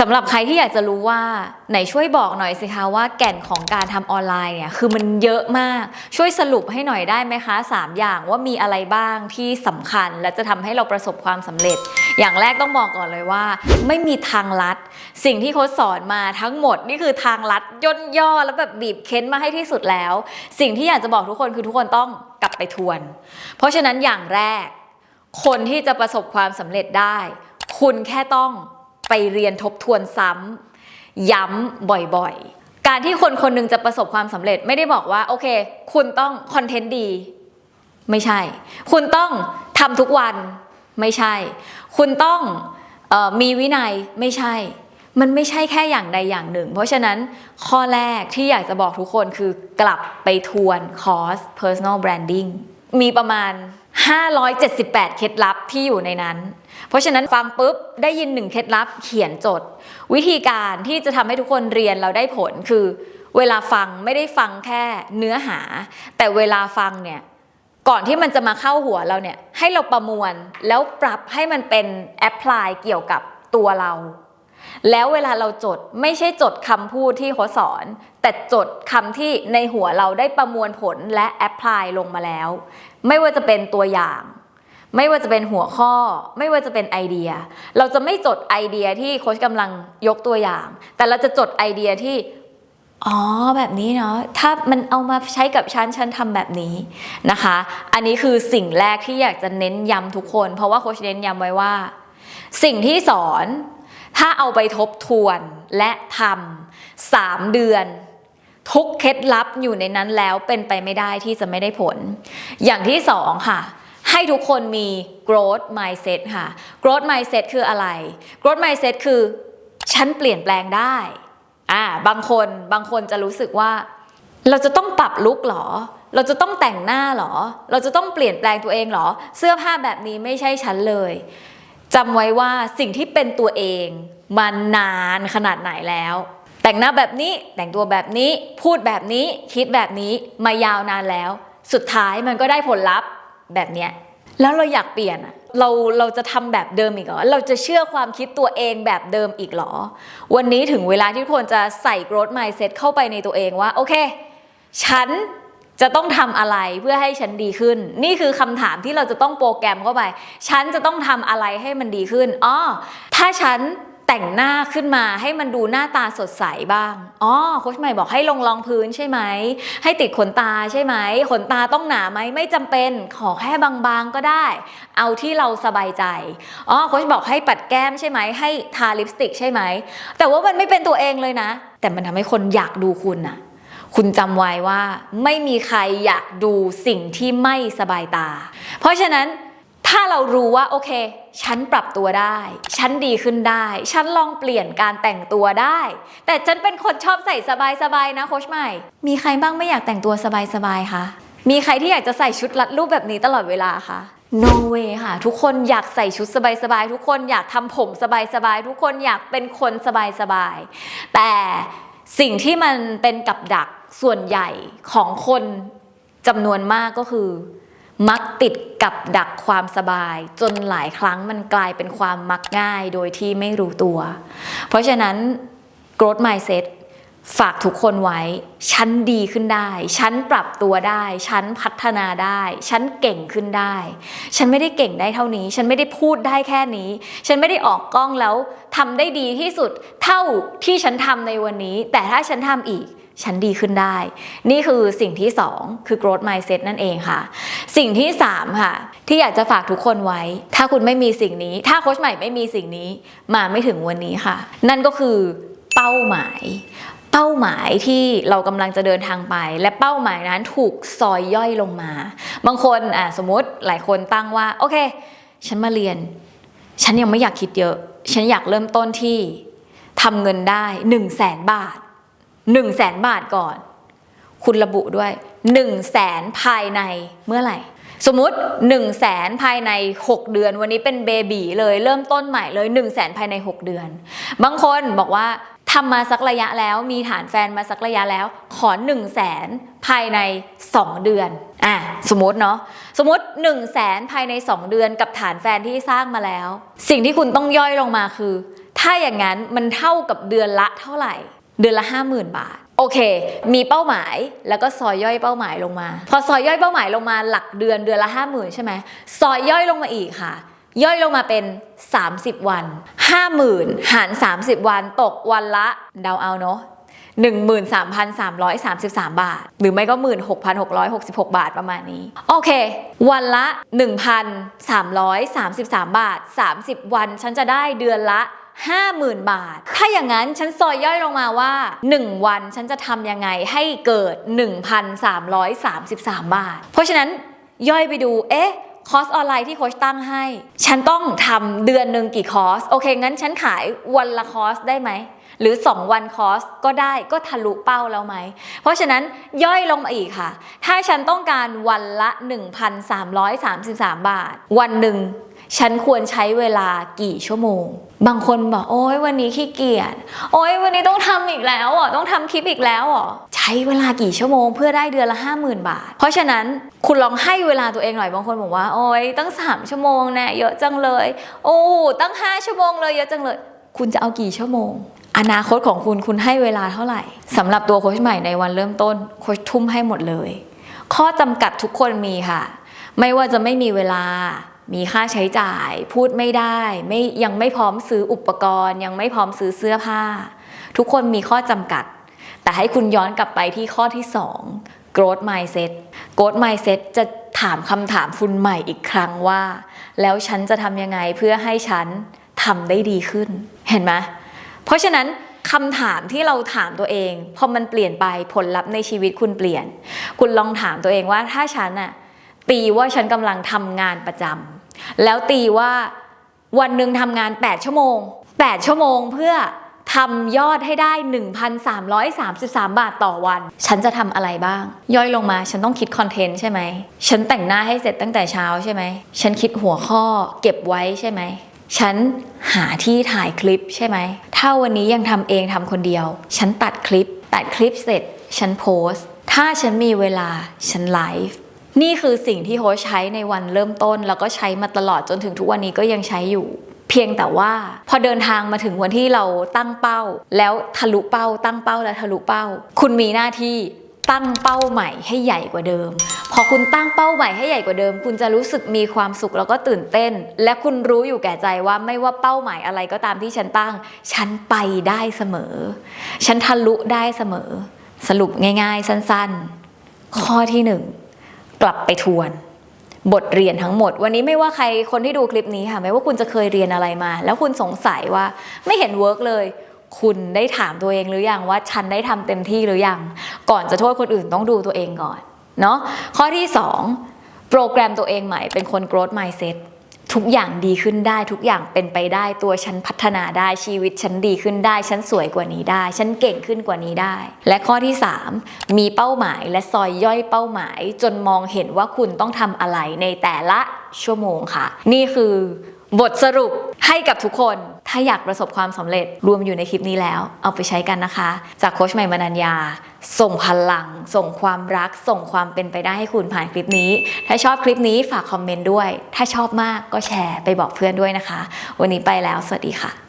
สำหรับใครที่อยากจะรู้ว่าไหนช่วยบอกหน่อยสิคะว่าแก่นของการทำออนไลน์เนี่ยคือมันเยอะมากช่วยสรุปให้หน่อยได้ไหมคะ 3 อย่างว่ามีอะไรบ้างที่สำคัญ และจะทำให้เราประสบความสำเร็จ อย่างแรกต้องบอกก่อนเลยว่า ไม่มีทางลัด สิ่งที่โค้ชสอนมาทั้งหมดนี่คือทางลัดย่นย่อแล้วแบบบีบเค้นมาให้ที่สุดแล้ว สิ่งที่อยากจะบอกทุกคนคือทุกคนต้องกลับไปทวน เพราะฉะนั้นอย่างแรก คนที่จะประสบความสำเร็จได้ คุณแค่ต้อง ไปเรียนทบทวนซ้ำย้ำบ่อยๆ การที่คนคนหนึงจะประสบความสำเร็จไม่ได้บอกว่าโอเค คุณต้องคอนเทนต์ดี ไม่ใช่ คุณต้องทำทุกวันไม่ใช่ คุณต้องออมีวินัยไม่ใช่ มันไม่ใช่แค่อย่างใดอย่างหนึ่ง เพราะฉะนั้นข้อแรกที่อยากจะบอกทุกคนคือกลับไปทวนคอร์ส personal branding มีประมาณ 578 เคล็ดลับที่อยู่ในนั้น เพราะฉะนั้นฟังปุ๊บได้ยินหนึ่งเคล็ดลับเขียนจด วิธีการที่จะทำให้ทุกคนเรียนเราได้ผลคือ เวลาฟังไม่ได้ฟังแค่เนื้อหา แต่เวลาฟังเนี่ยก่อนที่มันจะมาเข้าหัวเราเนี่ยให้เราประมวลแล้วปรับให้มันเป็นแอพพลายเกี่ยวกับตัวเรา แล้วเวลาเราจดไม่ใช่จดคำพูดที่เขาสอน แต่จดคำที่ในหัวเราได้ประมวลผลและแอพพลายลงมาแล้ว ไม่ว่าจะเป็นตัวอย่าง ไม่ว่าจะเป็นหัวข้อ ไม่ว่าจะเป็นไอเดีย เราจะไม่จดไอเดียที่โค้ชกำลังยกตัวอย่าง แต่เราจะจดไอเดียที่อ๋อแบบนี้เนาะถ้ามันเอามาใช้กับฉันฉันทำแบบนี้นะคะ อันนี้คือสิ่งแรกที่อยากจะเน้นย้ำทุกคน เพราะว่าโค้ชเน้นย้ำไว้ว่า สิ่งที่สอนถ้าเอาไปทบทวนและทำสามเดือน ทุกเคล็ดลับอยู่ในนั้นแล้วเป็นไปไม่ได้ที่จะไม่ได้ผล อย่างที่สองค่ะ ให้ทุกคนมี growth mindset ค่ะ growth mindset คืออะไร growth mindset คือ ฉันเปลี่ยนแปลงได้อ่าบางคนบางคนจะรู้สึกว่า เราจะต้องปรับลุกเหรอ เราจะต้องแต่งหน้าเหรอ เราจะต้องเปลี่ยนแปลงตัวเองเหรอ เสื้อผ้าแบบนี้ไม่ใช่ฉันเลยจำไว้ว่าสิ่งที่เป็นตัวเอง มันนานขนาดไหนแล้ว แต่งหน้าแบบนี้แต่งตัวแบบนี้พูดแบบนี้คิดแบบนี้มายาวนานแล้ว สุดท้ายมันก็ได้ผลลัพธ์แบบเนี้ยแล้วเราอยากเปลี่ยนเราเราจะทำแบบเดิมอีกเหรอเราจะเชื่อความคิดตัวเองแบบเดิมอีกเหรอ วันนี้ถึงเวลาที่ทุกคนจะใส่ growth mindset เข้าไปในตัวเองว่าโอเค ฉันจะต้องทำอะไรเพื่อให้ฉันดีขึ้น นี่คือคำถามที่เราจะต้องโปรแกรมเข้าไป ฉันจะต้องทำอะไรให้มันดีขึ้นอ๋อถ้าฉัน แต่งหน้าขึ้นมาให้มันดูหน้าตาสดใสบ้าง อ๋อโค้ชใหม่บอกให้ลงรองพื้นใช่ไหม ให้ติดขนตาใช่ไหม ขนตาต้องหนาไหมไม่จำเป็น ขอแค่บางๆก็ได้ เอาที่เราสบายใจ อ๋อโค้ชบอกให้ปัดแก้มใช่ไหม ให้ทาลิปสติกใช่ไหม แต่ว่ามันไม่เป็นตัวเองเลยนะ แต่มันทำให้คนอยากดูคุณน่ะคุณจำไว้ว่าไม่มีใครอยากดูสิ่งที่ไม่สบายตา เพราะฉะนั้น ถ้าเรารู้ว่าโอเค ฉันปรับตัวได้ ฉันดีขึ้นได้ ฉันลองเปลี่ยนการแต่งตัวได้ แต่ฉันเป็นคนชอบใส่สบายๆนะโค้ชใหม่ มีใครบ้างไม่อยากแต่งตัวสบายๆคะ มีใครที่อยากจะใส่ชุดรัดรูปแบบนี้ตลอดเวลาคะ no way ค่ะ ทุกคนอยากใส่ชุดสบายๆ ทุกคนอยากทำผมสบายๆ ทุกคนอยากเป็นคนสบายๆ แต่สิ่งที่มันเป็นกับดักส่วนใหญ่ของคนจำนวนมากก็คือ มักติดกับดักความสบาย จนหลายครั้งมันกลายเป็นความมักง่ายโดยที่ไม่รู้ตัว เพราะฉะนั้น growth mindset ฝากทุกคนไว้ ฉันดีขึ้นได้ ฉันปรับตัวได้ ฉันพัฒนาได้ ฉันเก่งขึ้นได้ ฉันไม่ได้เก่งได้เท่านี้ ฉันไม่ได้พูดได้แค่นี้ ฉันไม่ได้ออกกล้องแล้วทำได้ดีที่สุดเท่าที่ฉันทำในวันนี้ แต่ถ้าฉันทำอีก ฉันดีขึ้นได้ นี่คือสิ่งที่ 2 คือ growth mindset นั่นเองค่ะ สิ่งที่ 3 ค่ะ ที่อยากจะฝากทุกคนไว้ ถ้าคุณไม่มีสิ่งนี้ ถ้าโค้ชใหม่ไม่มีสิ่งนี้ มาไม่ถึงวันนี้ค่ะ นั่นก็คือเป้าหมาย เป้าหมายที่เรากำลังจะเดินทางไป และเป้าหมายนั้นถูกซอยย่อยลงมา บางคนอะสมมติหลายคนตั้งว่า โอเค ฉันมาเรียน ฉันยังไม่อยากคิดเยอะ ฉันอยากเริ่มต้นที่ทำเงินได้1นึ่งแสนบาท 1นึ่งแสนบาทก่อน คุณระบุด้วย1นึ่งแสนภายในเมื่อไหร่ สมมุติ1นึ่งแสนภายใน 6 เดือน วันนี้เป็นเบบีเลยเริ่มต้นใหม่เลย1นึ่งแสนภายใน 6 เดือน บางคนบอกว่าทำมาสักระยะแล้วมีฐานแฟนมาสักระยะแล้ว ขอ1นึ่งแสนภายใน 2 เดือนอะสมมติเนาะสมมติ1นึ่งแสนภายใน 2 เดือนกับฐานแฟนที่สร้างมาแล้ว สิ่งที่คุณต้องย่อยลงมาคือ ถ้าอย่างนั้นมันเท่ากับเดือนละเท่าไหร่ เดือนละ 50,000 บาท โอเค มีเป้าหมายแล้วก็ซอยย่อยเป้าหมายลงมา พอซอยย่อยเป้าหมายลงมาหลักเดือนเดือนละ 50,000 ใช่ไหมซอยย่อยลงมาอีกค่ะ ย่อยลงมาเป็น 30 วัน 50,000 หาร 30 วันตกวันละเดาเอาเนาะ13,333 บาท หรือไม่ก็ 16,666 บาทประมาณนี้ โอเค วันละ 1,333 บาท 30 วัน ฉันจะได้เดือนละ 50,000 บาท ถ้าอย่างนั้นฉันซอยย่อยลงมาว่า 1 วันฉันจะทำยังไงให้เกิด 1,333 บาท เพราะฉะนั้นย่อยไปดู เอ๊ะคอร์สออนไลน์ที่โค้ชตั้งให้ ฉันต้องทำเดือนหนึ่งกี่คอร์ส โอเค งั้นฉันขายวันละคอร์สได้ไหม หรือ 2 วันคอร์สก็ได้ก็ทะลุเป้าแล้วไหม เพราะฉะนั้นย่อยลงมาอีกค่ะ ถ้าฉันต้องการวันละ 1,333 บาท วันหนึ่ง ฉันควรใช้เวลากี่ชั่วโมง บางคนบอกโอ้ยวันนี้ขี้เกียจ โอ้ยวันนี้ต้องทำอีกแล้วอะต้องทำคลิปอีกแล้วอะใช้เวลากี่ชั่วโมงเพื่อได้เดือนละ 50,000 บาท เพราะฉะนั้นคุณลองให้เวลาตัวเองหน่อยบางคนบอกว่า โอ้ยตั้ง 3 ชั่วโมงแน่เยอะจังเลย โอ้ตั้ง 5 ชั่วโมงเลยเยอะจังเลย คุณจะเอากี่ชั่วโมงอนาคตของคุณคุณให้เวลาเท่าไหร่สำหรับตัวโค้ชใหม่ในวันเริ่มต้นโค้ชทุ่มให้หมดเลย ข้อจำกัดทุกคนมีค่ะ ไม่ว่าจะไม่มีเวลา มีค่าใช้จ่าย พูดไม่ได้ไม่ยังไม่พร้อมซื้ออุปกรณ์ ยังไม่พร้อมซื้อเสื้อผ้า ทุกคนมีข้อจำกัด แต่ให้คุณย้อนกลับไปที่ข้อที่ 2 growth mindset growth mindset จะถามคำถามคุณใหม่อีกครั้งว่า แล้วฉันจะทำยังไงเพื่อให้ฉันทำได้ดีขึ้น เห็นไหมเพราะฉะนั้นคำถามที่เราถามตัวเองพอมันเปลี่ยนไปผลลัพธ์ในชีวิตคุณเปลี่ยน คุณลองถามตัวเองว่าถ้าฉันอะตีว่าฉันกำลังทำงานประจำ แล้วตีว่าวันหนึ่งทำงาน 8 ชั่วโมง 8 ชั่วโมงเพื่อทำยอดให้ได้ 1,333 บาทต่อวัน ฉันจะทำอะไรบ้าง ย่อยลงมาฉันต้องคิดคอนเทนต์ใช่ไหม ฉันแต่งหน้าให้เสร็จตั้งแต่เช้าใช่ไหม ฉันคิดหัวข้อเก็บไว้ใช่ไหม ฉันหาที่ถ่ายคลิปใช่ไหม ถ้าวันนี้ยังทำเองทำคนเดียว ฉันตัดคลิป ตัดคลิปเสร็จ ฉันโพสต์ถ้าฉันมีเวลาฉันไลฟ์ นี่คือสิ่งที่โฮชใช้ในวันเริ่มต้น แล้วก็ใช้มาตลอดจนถึงทุกวันนี้ก็ยังใช้อยู่เพียงแต่ว่าพอเดินทางมาถึงวันที่เราตั้งเป้า แล้วทะลุเป้า ตั้งเป้าแล้วทะลุเป้า คุณมีหน้าที่ตั้งเป้าใหม่ให้ใหญ่กว่าเดิม พอคุณตั้งเป้าใหม่ให้ใหญ่กว่าเดิม คุณจะรู้สึกมีความสุขแล้วก็ตื่นเต้น และคุณรู้อยู่แก่ใจว่าไม่ว่าเป้าหมายอะไรก็ตามที่ฉันตั้ง ฉันไปได้เสมอ ฉันทะลุได้เสมอ สรุปง่าย ๆ สั้น ๆ ข้อที่หนึ่ง กลับไปทวน บทเรียนทั้งหมด วันนี้ไม่ว่าใครคนที่ดูคลิปนี้ค่ะไม่ว่าคุณจะเคยเรียนอะไรมา แล้วคุณสงสัยว่าไม่เห็นเวิร์กเลยคุณได้ถามตัวเองหรือยังว่าฉันได้ทำเต็มที่หรือยัง ก่อนจะโทษคนอื่นต้องดูตัวเองก่อนเนาะข้อที่ 2 โปรแกรมตัวเองใหม่เป็นคน growth mindset ทุกอย่างดีขึ้นได้ ทุกอย่างเป็นไปได้ตัวฉันพัฒนาได้ชีวิตฉันดีขึ้นได้ ฉันสวยกว่านี้ได้ ฉันเก่งขึ้นกว่านี้ได้ และข้อที่ 3 มีเป้าหมายและซอยย่อยเป้าหมาย จนมองเห็นว่าคุณต้องทำอะไรในแต่ละชั่วโมงค่ะ นี่คือบทสรุปให้กับทุกคน ถ้าอยากประสบความสำเร็จรวมอยู่ในคลิปนี้แล้ว เอาไปใช้กันนะคะ จากโค้ชใหม่มนัญญา ส่งพลัง ส่งความรัก ส่งความเป็นไปได้ให้คุณผ่านคลิปนี้ ถ้าชอบคลิปนี้ฝากคอมเมนต์ด้วย ถ้าชอบมากก็แชร์ไปบอกเพื่อนด้วยนะคะ วันนี้ไปแล้ว สวัสดีค่ะ